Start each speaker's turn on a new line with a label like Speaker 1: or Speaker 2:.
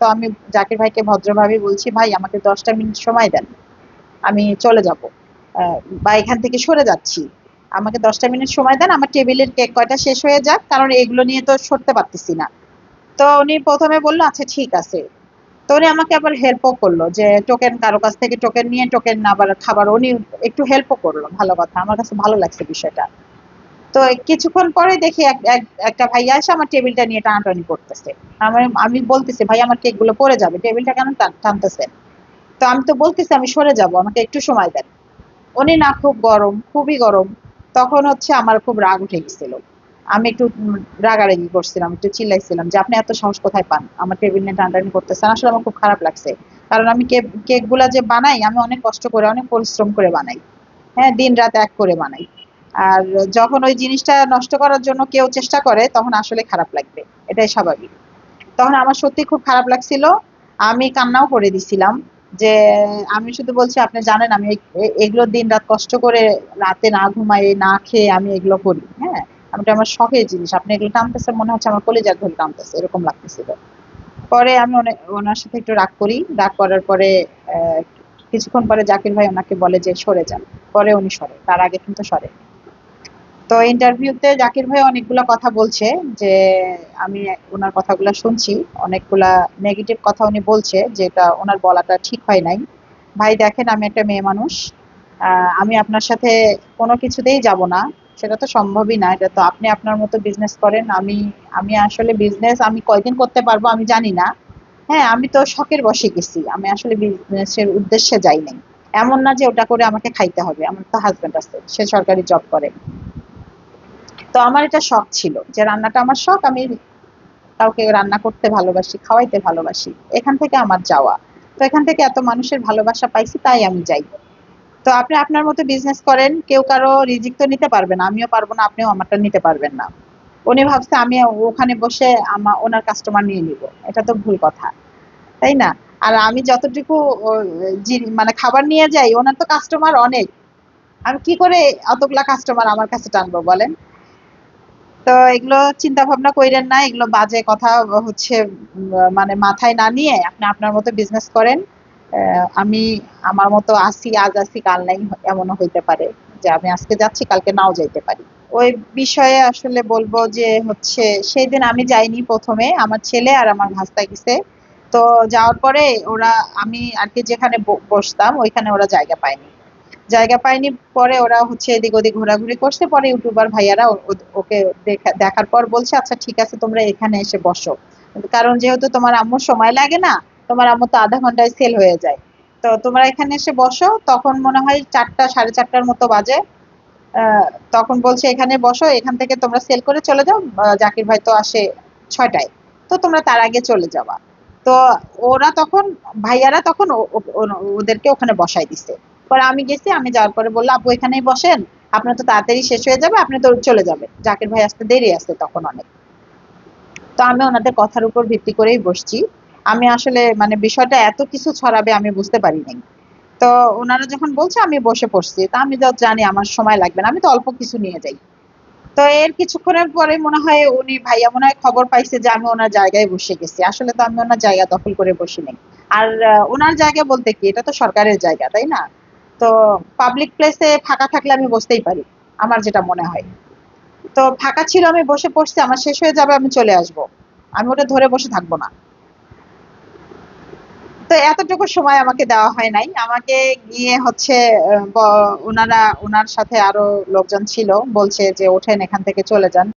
Speaker 1: তো আমি জাকির ভাইকে ভদ্রভাবে বলছি, ভাই, আমাকে দশটা মিনিট সময় দেন। আমি চলে যাব। বা এখান থেকে সরে যাচ্ছি। আমাকে দশটা মিনিট সময় দেন। আমার টেবিলের কেক কয়টা শেষ হয়ে যাক, কারণ এগুলো নিয়ে তো সরতে পারতেছি না। তো উনি প্রথমে বলল আচ্ছা ঠিক আছে। তো উনি আমাকে আবার হেল্পও করল যে টোকেন কারও কাছ থেকে টোকেন নিয়ে টোকেন আবার খাবার। উনি একটু হেল্পও করল, ভালো কথা। আমার কাছে ভালো লাগছে বিষয়টা। তো কিছুক্ষণ পরে দেখি এক- এক- একটা ভাইয়া এসে আমার টেবিলটা নিয়ে টানাটানি করতেছে। আমার, আমি বলতেছি ভাই আমার কেকগুলো পড়ে যাবে, টেবিলটা কেন টানতেছে? তো আমি তো বলতেছি, আমি সরে যাব, আমাকে একটু সময় দেন। উনি না, খুব গরম, খুবই গরম। তখন হচ্ছে আমার খুব রাগ উঠে গেছিল। আমি একটু রাগারাগি করছিলাম, একটু চিল্লাইছিলাম যে, আপনি এত সাহস কোথায় পান? আমার টেবিল নিয়ে টানাটানি করতেছেন। আসলে আমার খুব খারাপ লাগছে। কারণ আমি কেক কেকগুলা যে বানাই, আমি অনেক কষ্ট করে, অনেক পরিশ্রম করে বানাই। হ্যাঁ দিন রাত এক করে বানাই। আর যখন ওই জিনিসটা নষ্ট করার জন্য কেউ চেষ্টা করে, তখন আসলে খারাপ লাগবে। এটাই স্বাভাবিক। তখন আমার সত্যি খুব খারাপ লাগছিল। আমি কান্নাও করে দিছিলাম যে, আমি শুধু বলছি, আপনি জানেন, আমি এগুলো দিন রাত কষ্ট করে রাতে না ঘুমাই না খেয়ে আমি এগুলো করি। হ্যাঁ? এটা আমার শখের জিনিস। আপনি এগুলো টানতেছে মনে হচ্ছে আমার কলেজার ধরে টানতেছে এরকম লাগতেছিল। পরে আমি ওনার সাথে একটু রাগ করি। রাগ করার পরে কিছুক্ষণ পরে জাকির ভাই ওনাকে বলে যে, সরে যান। পরে উনি সরে। তার আগে কিন্তু সরে তো ইন্টারভিউতে জাকির ভাই অনেকগুলা কথা বলছে যে, আমি ওনার কথাগুলো শুনছি। অনেকগুলা নেগেটিভ কথা উনি বলছে যেটা ওনার বলাটা ঠিক হয় নাই। ভাই, দেখেন, আমি একটা মেয়ে মানুষ। আমি আপনার সাথে কোনো কিছুতেই যাব না। সেটা তো সম্ভবই না। এটা তো আপনি আপনার মতো বিজনেস করেন। আমি আমি আসলে বিজনেস আমি কয়দিন করতে পারব আমি জানি না। হ্যাঁ আমি তো শখের বসে গেছি। আমি আসলে বিজনেসের উদ্দেশ্যে যাই নাই। এমন না যে ওটা করে আমাকে খাইতে হবে। আমার তো হাজবেন্ড আছে। সে সরকারি জব করে। তো আমার এটা শখ ছিল যে রান্নাটা আমার শখ, আমি কাউকে রান্না করতে ভালোবাসি, খাওয়াইতে ভালোবাসি। এখান থেকে আমার যাওয়া। তো এখান থেকে এত মানুষের ভালোবাসা পাইছি, তাই আমি যাই। তো আপনি আপনার মতো বিজনেস করেন, কেউ কারও রিজিক তো নিতে পারবে না, আমিও পারব না, আপনিও আমারটা নিতে পারবেন না। উনি ভাবছে আমি ওখানে বসে আমার ওনার কাস্টমার নিয়ে নিব। এটা তো ভুল কথা, তাই না? আর আমি যতটুকু মানে খাবার নিয়ে যাই, ওনার তো কাস্টমার অনেক। আমি কি করে অতগুলা কাস্টমার আমার কাছে টানবো বলেন? তো এগুলো চিন্তা ভাবনা কইরেন না, এগুলো বাজে কথা, হচ্ছে মানে মাথায় না নিয়ে আপনি আপনার মতো বিজনেস করেন। আমি আমার মতো আসি আজ আসি কাল নাই, এমনও হইতে পারে যে আমি আজকে যাচ্ছি, কালকে নাও যাইতে পারি। ওই বিষয়ে আসলে বলব যে, হচ্ছে সেই দিন আমি যাইনি প্রথমে, আমার ছেলে আর আমার ভাস্তা গেছে। তো যাওয়ার পরে ওরা, আমি আর কি যেখানে বসতাম, ওইখানে ওরা জায়গা পায়নি। জায়গা পায়নি, পরে ওরা হচ্ছে এদিক ওদিক ঘোরাঘুরি করছে, পরে ইউটিউবার ভাইয়ারা ওকে দেখার পর বলছে আচ্ছা ঠিক আছে, তোমরা এখানে এসে বসো। কারণ যেহেতু তোমার আম্মুর সময় লাগে না, তোমার আম্মু তো আধা ঘন্টায় সেল হয়ে যায়। তো তোমরা এখানে এসে বসো, তখন মনে হয় চারটা, সাড়ে চারটার মতো বাজে। তখন বলছে, এখানে বসো, এখান থেকে তোমরা সেল করে চলে যাও জাকির ভাই তো আসে ছয়টায়। তো তোমরা তার আগে চলে যাওয়া তো ওরা তখন, ভাইয়ারা তখন ওদেরকে ওখানে বসাই দিছে। পরে আমি গেছি, আমি যাওয়ার পরে বললাম আপু, এখানেই বসেন, আপনার তো তাড়াতাড়ি শেষ হয়ে যাবে, আপনি তো চলে যাবেন। জাকির ভাই আসতে দেরি আছে তখন অনেক। তো আমি ওনাদের কথার উপর ভিত্তি করেই বসছি। আমি আসলে মানে বিষয়টা এত কিছু ছড়াবে আমি বুঝতে পারি নাই। তো ওনারা যখন বলছে, আমি বসে পড়ছি। তা আমি তো জানি, আমার সময় লাগবে না, আমি তো অল্প কিছু নিয়ে যাই। তো এর কিছুক্ষণের পরে মনে হয় উনি, ভাইয়া মনে হয় খবর পাইছে যে আমি ওনার জায়গায় বসে গেছি। আসলে তো আমি ওনার জায়গা দখল করে বসি নাই। আর ওনার জায়গা বলতে কি, এটা তো সরকারের জায়গা, তাই না? তো পাবলিক প্লেসে ফাঁকা থাকলে আমি বসতেই পারি, আমার যেটা মনে হয়। তো ফাঁকা ছিল, আমি বসে পড়ছি, আমার শেষ হয়ে যাবে, আমি চলে আসব। আমি ওটা ধরে বসে থাকব না। তো এতটুকু সময় আমাকে দেওয়া হয় নাই। আমাকে গিয়ে হচ্ছে ওনারা ওনার সাথে আরও লোকজন ছিল, বলছে যে ওঠেন, এখান থেকে চলে যান।